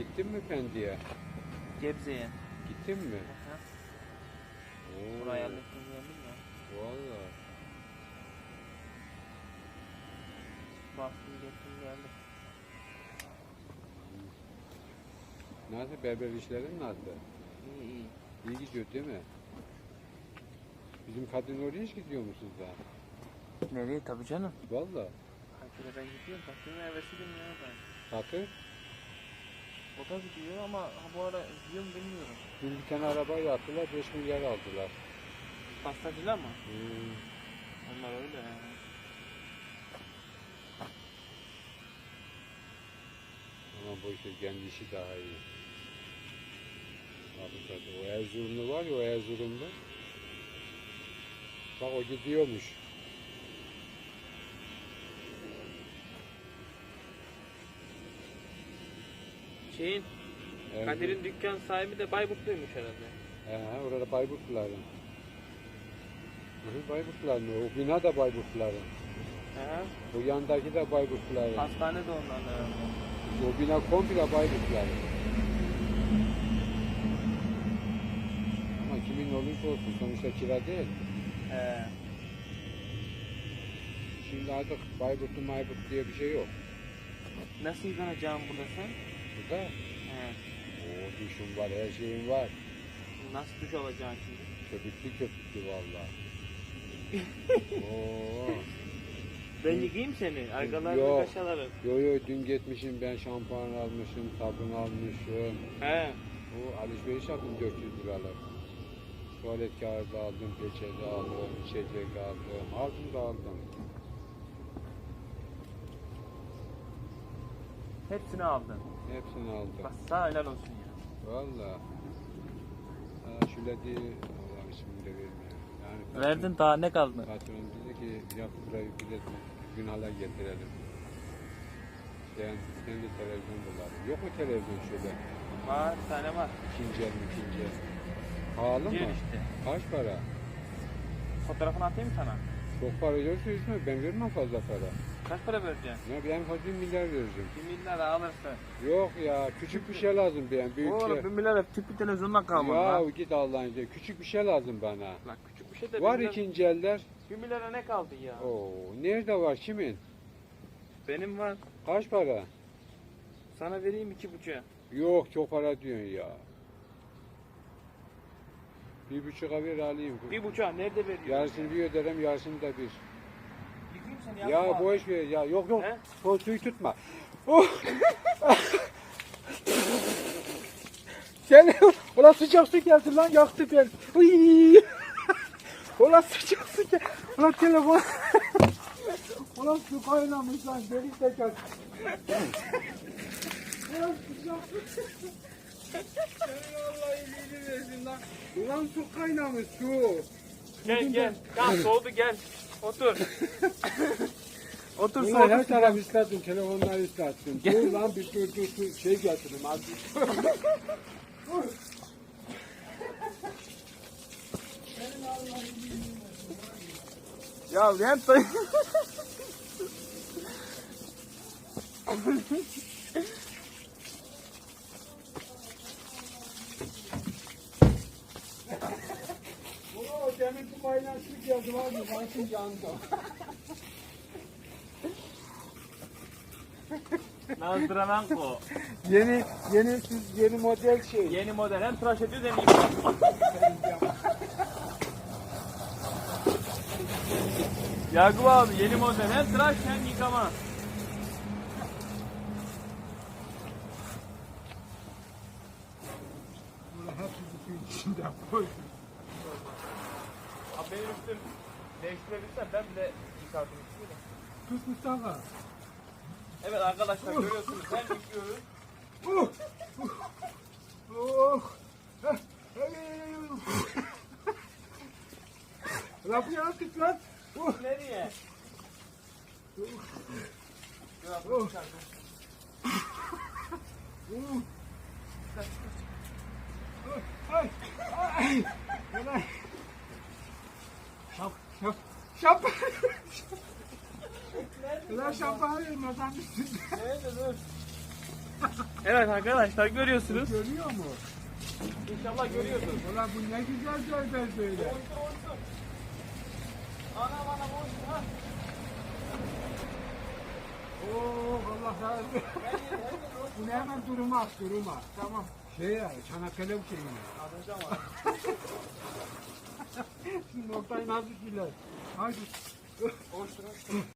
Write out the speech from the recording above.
Gittin mi Pendik'e? Gebze'ye. Gittin mi? Aha. Oo, Buraya yerleştim geldim ya. Valla. Bastım gittim geldim. Nasıl berber işlerin nasıl? İyi iyi. İyi gidiyor değil mi? Bizim kadın oraya hiç gidiyor musunuz daha? Nereye tabii canım. Valla. Hakikaten gidiyorum. Bakıyorum hevesiyim ya ben. Bakın. O da gidiyor ama ha, bu ara gidiyor mu bilmiyorum. Dün bir tane araba yaptılar 5 milyar aldılar. Pastacılar mı? Hmm. Onlar öyle yani. Ama bu işte kendi işi daha iyi. Tabii o Erzurumlu var ya o Erzurumlu. Bak o gidiyormuş. Şeyin, Erzurum- Kadir'in dükkan sahibi de Bayburtluymuş herhalde. He, orada Bayburtluların. Hı, Bayburtluların o. Bina da Bayburtluların. Aha. O yandaki de Bayburtluların. Hastane de ondan herhalde. O bina komple Bayburtluların. Ama kimin olursa olsun sonuçta kira değil. He. Şimdi artık Bayburtlu Mayburt diye bir şey yok. Nasıl yıkanacağım burada sen? Burada He. o duşun var, her şeyin var. Nasıl duş alacaksın şimdi? Köpüklü köpüklü valla. Oo. Ben yıkayayım seni. Arkalarını Yok. kaşalarım. Yo yo dün gitmişim ben şampuan almışım, sabun almışım. He. O alışveriş yaptım 400 liralık. Tuvalet kağıdı aldım, peçete aldım, içecek aldım. Aldım da aldım. Hepsini aldın. Hepsini aldım. Bak sağ helal olsun ya. Valla. Ha, şöyle değil. Allah ismini de vermiyor. Yani patron- Verdin daha ne kaldı? Patron dedi ki yap burayı bir de günahla getirelim. Sen, sen de televizyon bulalım. Yok mu televizyon şöyle? Var bir tane var. İkinci el mi ikinci el? Pahalı mı? İşte. Kaç para? Fotoğrafını atayım mı sana? Çok para yoksa üzme. Ben vermem fazla para. Kaç para vereceksin? Ya ben fazla bir milyar vereceğim. Bir milyar alırsın. Yok ya küçük bir şey lazım ben. Büyük Oğlum şey. bir milyar hep tüplü televizyondan kalmadı Ya lan. git Allah'ın izniyle. Küçük bir şey lazım bana. Lan küçük bir şey de Var bir milyar, ikinci eller. bir milyara ne kaldı ya? Oo, nerede var kimin? Benim var. Kaç para? Sana vereyim iki buçuğa. Yok çok para diyorsun ya. Bir buçuğa ver alayım. Bir buçuğa nerede veriyorsun? Yarısını bir öderim yarısını da bir. Yıkayım seni Ya yapma. boş ver ya yok yok. He? O suyu tutma. Oh. Gel. Ulan sıcak su geldi lan yaktı beni. Uy. Ulan sıcak su geldi. Ulan telefon. Ulan su kaynamış lan delik de geldi. Ulan sıcak su. Allah iyiliğini versin lan. Ulan su kaynamış su. Gel gel. Tamam soğudu gel. Otur. Otur Ulan her taraf ıslattım, telefonları ıslattım. Dur lan bir dur dur dur şey getirdim az bir. Ya hem say- Oo kaynaşlık geldi var mı? Başım yandı. Nazdıranan ko. Yeni yeni siz yeni model şey. Yeni model hem tıraş ediyoruz hem yıkıyoruz. Yakup abi yeni model hem tıraş hem yıkama. Bunu hepsi içinde koydum. Benim üstüm değiştirebilsem ben bile yıkardım üstümü de. Kız Mustafa. Evet arkadaşlar görüyorsunuz hem yıkıyoruz. Oh. Oh. Heh. Hey, hey, hey, hey. Lafı yaptık lan. Oh. Nereye? Oh. Oh. Üstünde. Nerede dur? Evet arkadaşlar görüyorsunuz. Görüyor mu? İnşallah görüyorsunuz. Ulan bu ne güzel görmez böyle. Ana bana boş ha. Oo Allah razı olsun. Bunu hemen duruma at, duruma. Tamam. Şey ya, Çanakkale şeyini. Anlayacağım abi. Şimdi Oktay nasıl güler? Hadi. Boştur boştur.